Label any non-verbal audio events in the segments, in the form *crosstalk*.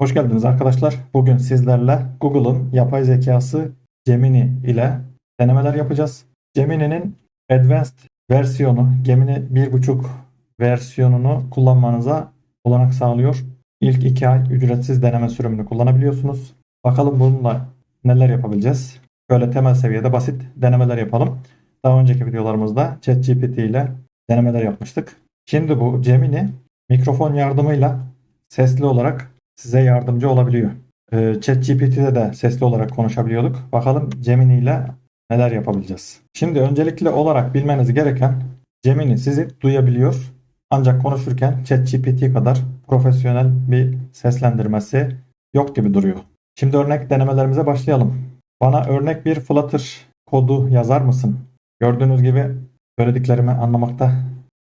Hoş geldiniz arkadaşlar. Bugün sizlerle Google'ın yapay zekası Gemini ile denemeler yapacağız. Gemini'nin Advanced versiyonu, Gemini 1.5 versiyonunu kullanmanıza olanak sağlıyor. İlk 2 ay ücretsiz deneme sürümünü kullanabiliyorsunuz. Bakalım bununla neler yapabileceğiz. Böyle temel seviyede basit denemeler yapalım. Daha önceki videolarımızda ChatGPT ile denemeler yapmıştık. Şimdi bu Gemini mikrofon yardımıyla sesli olarak size yardımcı olabiliyor. Ee, ChatGPT'de de sesli olarak konuşabiliyorduk. Bakalım Gemini ile neler yapabileceğiz. Şimdi öncelikli olarak bilmeniz gereken Gemini sizi duyabiliyor. Ancak konuşurken ChatGPT kadar profesyonel bir seslendirmesi yok gibi duruyor. Şimdi örnek denemelerimize başlayalım. Bana örnek bir Flutter kodu yazar mısın? Gördüğünüz gibi söylediklerimi anlamakta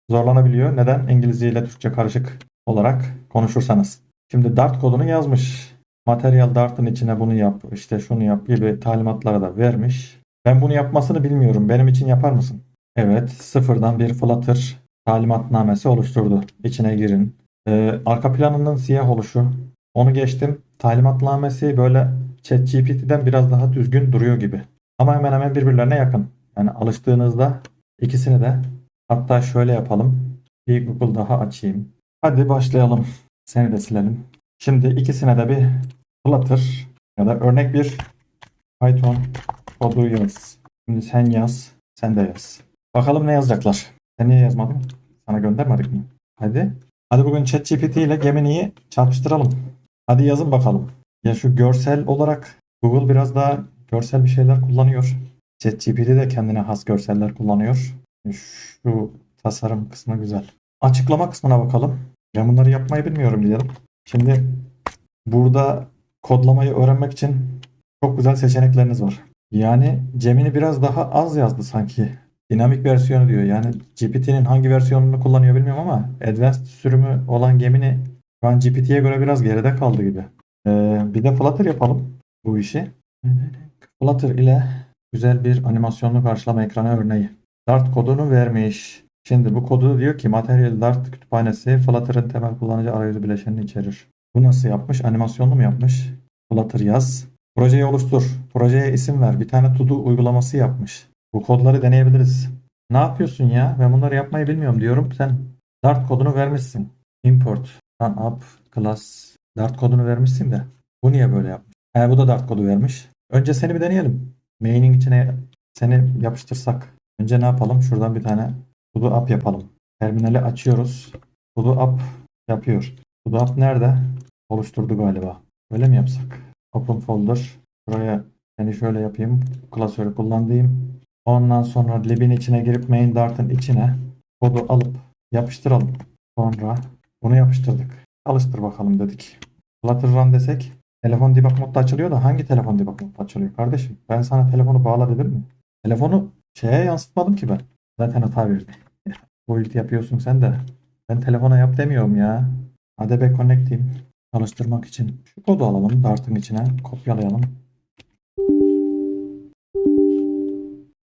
zorlanabiliyor. Neden? İngilizce ile Türkçe karışık olarak konuşursanız. Şimdi Dart kodunu yazmış. Materyal Dart'ın içine bunu yap, işte şunu yap gibi talimatları da vermiş. Ben bunu yapmasını bilmiyorum. Benim için yapar mısın? Evet, sıfırdan bir Flutter talimatnamesi oluşturdu. İçine girin. Ee, arka planının siyah oluşu. Onu geçtim. Talimatnamesi böyle ChatGPT'den biraz daha düzgün duruyor gibi. Ama hemen hemen birbirlerine yakın. Yani alıştığınızda ikisini de hatta şöyle yapalım. Bir Google daha açayım. Hadi başlayalım. Seni de silelim. Şimdi ikisine de bir Flutter ya da örnek bir Python kodu yaz. Şimdi sen yaz, sen de yaz. Bakalım ne yazacaklar. Sen niye yazmadın? Sana göndermedik mi? Hadi. Hadi bugün ChatGPT ile Gemini'yi çarpıştıralım. Hadi yazın bakalım. Ya şu görsel olarak Google biraz daha görsel bir şeyler kullanıyor. ChatGPT de kendine has görseller kullanıyor. Şu tasarım kısmı güzel. Açıklama kısmına bakalım. Ben bunları yapmayı bilmiyorum diyelim. Şimdi burada kodlamayı öğrenmek için çok güzel seçenekleriniz var. Yani Gemini biraz daha az yazdı sanki. Dinamik versiyonu diyor. Yani GPT'nin hangi versiyonunu kullanıyor bilmiyorum ama Advanced sürümü olan Gemini şu an GPT'ye göre biraz geride kaldı gibi. Ee, bir de Flutter yapalım bu işi. Flutter ile güzel bir animasyonlu karşılama ekranı örneği. Dart kodunu vermiş. Şimdi bu kodu diyor ki Material Dart kütüphanesi Flutter'ın temel kullanıcı arayüzü bileşenini içerir. Bu nasıl yapmış? Animasyonlu mu yapmış? Flutter yaz. Projeyi oluştur. Projeye isim ver. Bir tane to do uygulaması yapmış. Bu kodları deneyebiliriz. Ne yapıyorsun ya? Ben bunları yapmayı bilmiyorum diyorum. Sen Dart kodunu vermişsin. Import. Run up class. Dart kodunu vermişsin de. Bu niye böyle yapmış? He bu da Dart kodu vermiş. Önce seni bir deneyelim. Main'in içine seni yapıştırsak. Önce ne yapalım? Şuradan bir tane Sudo app yapalım. Terminali açıyoruz. Sudo app yapıyor. Sudo app nerede? Oluşturdu galiba. Öyle mi yapsak? Open folder. Buraya seni şöyle yapayım. Klasörü kullandığım. Ondan sonra libin içine girip main dart'ın içine kodu alıp yapıştıralım. Sonra bunu yapıştırdık. Alıştır bakalım dedik. Flutter run desek telefon debug modda açılıyor da hangi telefon debug modda açılıyor kardeşim? Ben sana telefonu bağla dedim mi? Telefonu şeye yansıtmadım ki ben. Zaten hata verdi. Build yapıyorsun sen de. Ben telefona yap demiyorum ya. ADB connect'im. Çalıştırmak için. Şu kodu alalım. Dart'ın içine kopyalayalım.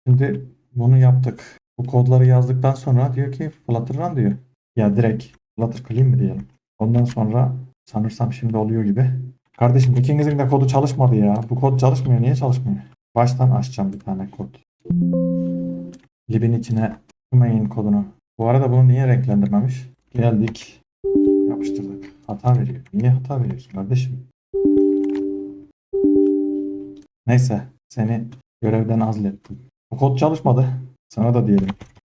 Şimdi bunu yaptık. Bu kodları yazdıktan sonra diyor ki Flutter run diyor. Ya direkt Flutter clean mi diyelim. Ondan sonra sanırsam şimdi oluyor gibi. Kardeşim ikinizin de kodu çalışmadı ya. Bu kod çalışmıyor. Niye çalışmıyor? Baştan açacağım bir tane kod. Libin içine main kodunu. Bu arada bunu niye renklendirmemiş? Geldik. Yapıştırdık. Hata veriyor. Niye hata veriyorsun kardeşim? Neyse. Seni görevden azlettim. Bu kod çalışmadı. Sana da diyelim.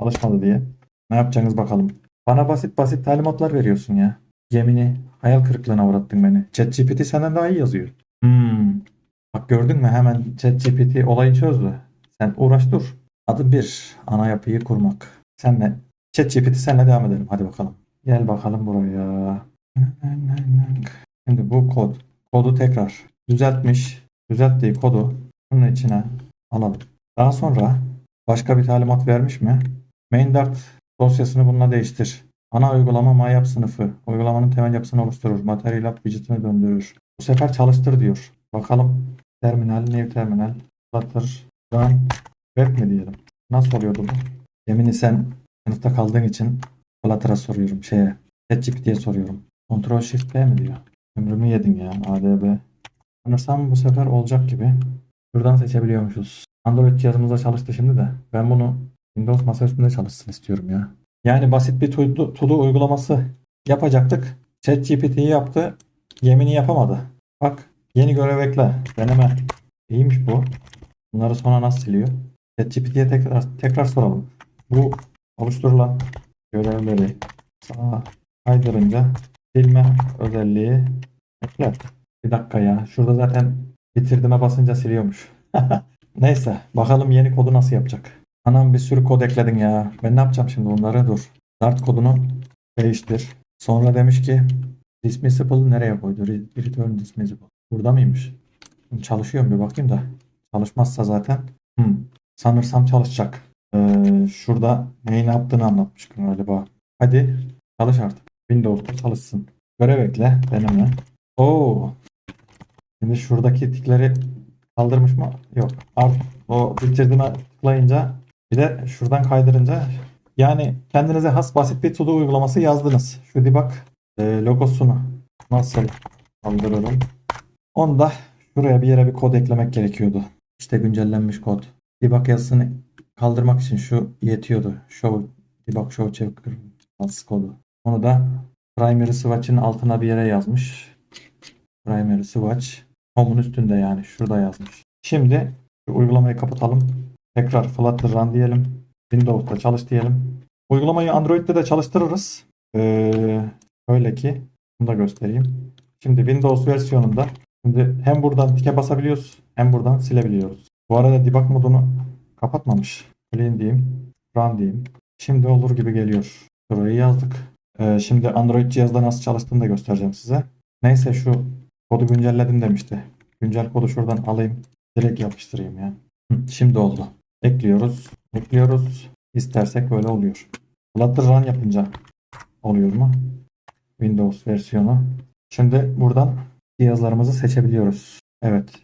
Çalışmadı diye. Ne yapacaksınız bakalım. Bana basit basit talimatlar veriyorsun ya. Gemini hayal kırıklığına uğrattın beni. ChatGPT senden daha iyi yazıyor. Hmm. Bak gördün mü hemen ChatGPT olayı çözdü. Sen uğraş dur. Adı bir. Ana yapıyı kurmak. Senle ChatGPT senle devam edelim. Hadi bakalım. Gel bakalım buraya. Şimdi bu kod. Kodu tekrar düzeltmiş. Düzelttiği kodu bunun içine alalım. Daha sonra başka bir talimat vermiş mi? Main Dart dosyasını bununla değiştir. Ana uygulama MyApp sınıfı. Uygulamanın temel yapısını oluşturur. Material App widget'ını döndürür. Bu sefer çalıştır diyor. Bakalım. Terminal, new terminal, Flutter, run, web mi diyelim. Nasıl oluyordu bu? Emini sen sınıfta kaldığın için Flutter'a soruyorum. Şeye, ChatGPT'ye soruyorum. Ctrl Shift B mi diyor? Ömrümü yedin ya ADB. Sanırsam bu sefer olacak gibi. Şuradan seçebiliyormuşuz. Android cihazımızda çalıştı şimdi de. Ben bunu Windows masa üstünde çalışsın istiyorum ya. Yani basit bir to-do uygulaması yapacaktık. ChatGPT'yi yaptı. Gemini yapamadı. Bak yeni görev ekle. Deneme. İyiymiş bu. Bunları sonra nasıl siliyor? ChatGPT'ye tekrar, tekrar soralım. Bu oluşturulan görevleri sağa kaydırınca silme özelliği ekle. Bir dakika ya. Şurada zaten bitirdiğime basınca siliyormuş. *laughs* Neyse. Bakalım yeni kodu nasıl yapacak. Anam bir sürü kod ekledin ya. Ben ne yapacağım şimdi bunları? Dur. Start kodunu değiştir. Sonra demiş ki dismissible nereye koydu? Re- Return dismissible. Burada mıymış? Çalışıyor mu bir bakayım da. Çalışmazsa zaten. Hmm. Sanırsam çalışacak. Ee, şurada neyi ne yaptığını anlatmış galiba. Hadi çalış artık. Windows'ta çalışsın. Görev ekle. Deneme. Oo. Şimdi şuradaki tikleri kaldırmış mı? Yok. Art, o bitirdiğime tıklayınca bir de şuradan kaydırınca yani kendinize has basit bir to-do uygulaması yazdınız. Şu debug e, logosunu nasıl kaldırırım? Onu da şuraya bir yere bir kod eklemek gerekiyordu. İşte güncellenmiş kod. Debug yazısını kaldırmak için şu yetiyordu. Show debug show checker as kodu. Onu da primary swatch'ın altına bir yere yazmış. Primary swatch home'un üstünde yani şurada yazmış. Şimdi şu uygulamayı kapatalım. Tekrar Flutter run diyelim. Windows'ta çalış diyelim. Uygulamayı Android'de de çalıştırırız. Ee, öyle ki bunu da göstereyim. Şimdi Windows versiyonunda şimdi hem buradan tike basabiliyoruz hem buradan silebiliyoruz. Bu arada debug modunu kapatmamış. Clean diyeyim. Run diyeyim. Şimdi olur gibi geliyor. Burayı yazdık. Ee, şimdi Android cihazda nasıl çalıştığını da göstereceğim size. Neyse şu kodu güncelledim demişti. Güncel kodu şuradan alayım. Direkt yapıştırayım ya. Hı, şimdi oldu. Ekliyoruz. Ekliyoruz. İstersek böyle oluyor. Flutter Run yapınca oluyor mu? Windows versiyonu. Şimdi buradan cihazlarımızı seçebiliyoruz. Evet.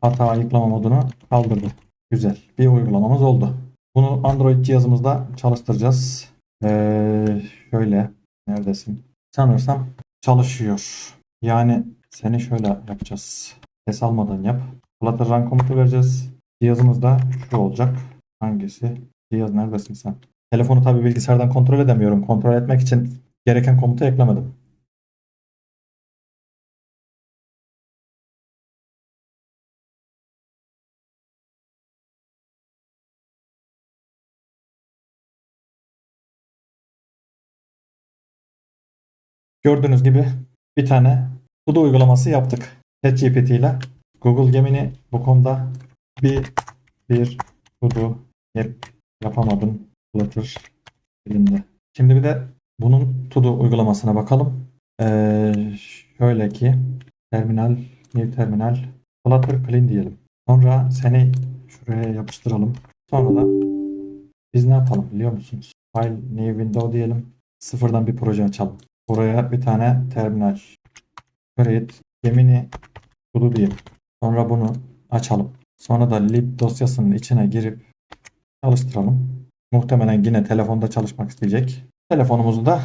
Hata ayıklama modunu kaldırdı. Güzel. Bir uygulamamız oldu. Bunu Android cihazımızda çalıştıracağız. Ee, şöyle. Neredesin? Sanırsam çalışıyor. Yani seni şöyle yapacağız. Ses almadan yap. Flutter Run komutu vereceğiz. Cihazımızda şu olacak. Hangisi? Cihaz neredesin sen? Telefonu tabii bilgisayardan kontrol edemiyorum. Kontrol etmek için gereken komutu eklemedim. Gördüğünüz gibi bir tane Sudo uygulaması yaptık. ChatGPT ile Google Gemini bu konuda bir bir Sudo yap, yapamadım. Flutter elimde. Şimdi bir de bunun Todo uygulamasına bakalım. Ee, şöyle ki terminal, new terminal, Flutter clean diyelim. Sonra seni şuraya yapıştıralım. Sonra da biz ne yapalım biliyor musunuz? File new window diyelim. Sıfırdan bir proje açalım. Buraya bir tane terminal. Create Gemini Todo diyelim. Sonra bunu açalım. Sonra da lib dosyasının içine girip çalıştıralım. Muhtemelen yine telefonda çalışmak isteyecek. Telefonumuzu da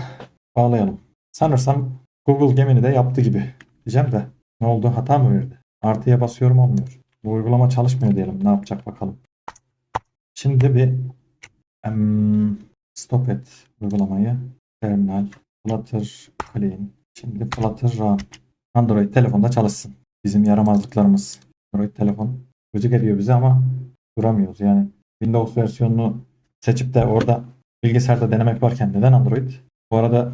bağlayalım. Sanırsam Google Gemini de yaptı gibi. Diyeceğim de ne oldu hata mı verdi? Artıya basıyorum olmuyor. Bu uygulama çalışmıyor diyelim. Ne yapacak bakalım. Şimdi bir em, stop et uygulamayı. Terminal, Flutter Clean. Şimdi Flutter Run. Android telefonda çalışsın. Bizim yaramazlıklarımız. Android telefon gözü geliyor bize ama duramıyoruz. Yani Windows versiyonunu seçip de orada bilgisayarda denemek varken neden Android? Bu arada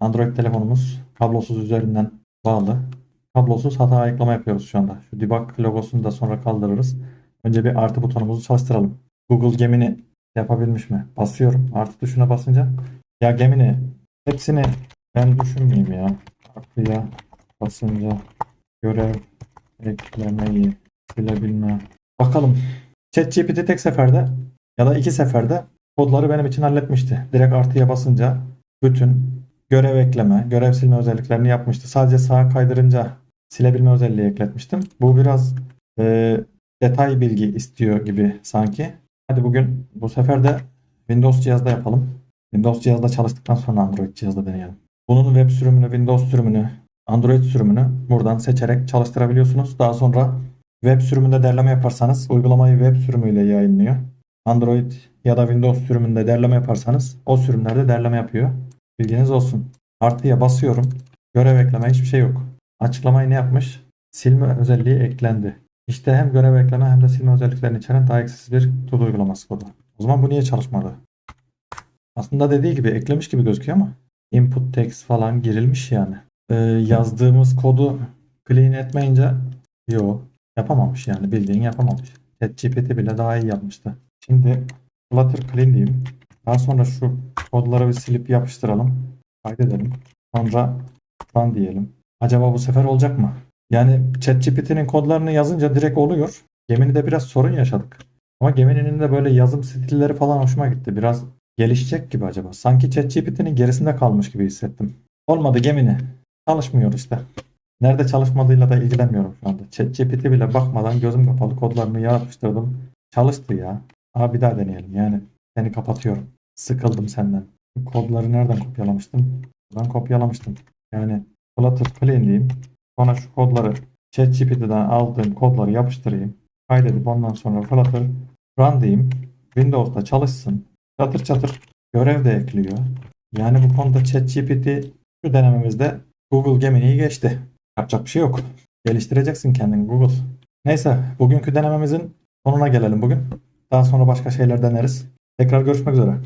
Android telefonumuz kablosuz üzerinden bağlı. Kablosuz hata ayıklama yapıyoruz şu anda. Şu debug logosunu da sonra kaldırırız. Önce bir artı butonumuzu çalıştıralım. Google Gemini yapabilmiş mi? Basıyorum. Artı tuşuna basınca. Ya Gemini hepsini ben düşünmeyeyim ya. Artıya basınca görev eklemeyi silebilme. Bakalım. ChatGPT tek seferde ya da iki seferde kodları benim için halletmişti. Direkt artıya basınca bütün görev ekleme, görev silme özelliklerini yapmıştı. Sadece sağa kaydırınca silebilme özelliği ekletmiştim. Bu biraz e, detay bilgi istiyor gibi sanki. Hadi bugün bu sefer de Windows cihazda yapalım. Windows cihazda çalıştıktan sonra Android cihazda deneyelim. Bunun web sürümünü, Windows sürümünü Android sürümünü buradan seçerek çalıştırabiliyorsunuz. Daha sonra web sürümünde derleme yaparsanız uygulamayı web sürümüyle yayınlıyor. Android ya da Windows sürümünde derleme yaparsanız o sürümlerde derleme yapıyor. Bilginiz olsun. Artıya basıyorum. Görev ekleme hiçbir şey yok. Açıklamayı ne yapmış? Silme özelliği eklendi. İşte hem görev ekleme hem de silme özelliklerini içeren daha eksiksiz bir todo uygulaması kodu. O zaman bu niye çalışmadı? Aslında dediği gibi eklemiş gibi gözüküyor ama input text falan girilmiş yani. Ee, yazdığımız kodu clean etmeyince yo yapamamış yani bildiğin yapamamış. ChatGPT bile daha iyi yapmıştı. Şimdi Flutter clean diyeyim. Daha sonra şu kodları bir silip yapıştıralım. Kaydedelim. Sonra run diyelim. Acaba bu sefer olacak mı? Yani ChatGPT'nin kodlarını yazınca direkt oluyor. Gemini'de biraz sorun yaşadık. Ama Gemini'nin de böyle yazım stilleri falan hoşuma gitti. Biraz gelişecek gibi acaba. Sanki ChatGPT'nin gerisinde kalmış gibi hissettim. Olmadı Gemini. Çalışmıyor işte. Nerede çalışmadığıyla da ilgilenmiyorum şu anda. ChatGPT bile bakmadan gözüm kapalı kodlarını yapıştırdım. Çalıştı ya. Aha bir daha deneyelim yani. Seni kapatıyorum. Sıkıldım senden. Kodları nereden kopyalamıştım? Buradan kopyalamıştım. Yani Flutter clean diyeyim. Sonra şu kodları ChatGPT'den aldığım kodları yapıştırayım. Kaydedip ondan sonra Flutter run diyeyim. Windows'ta çalışsın. Çatır çatır görev de ekliyor. Yani bu konuda ChatGPT şu denememizde Google Gemini'yi geçti. Yapacak bir şey yok. Geliştireceksin kendini Google. Neyse bugünkü denememizin sonuna gelelim bugün. Daha sonra başka şeyler deneriz. Tekrar görüşmek üzere.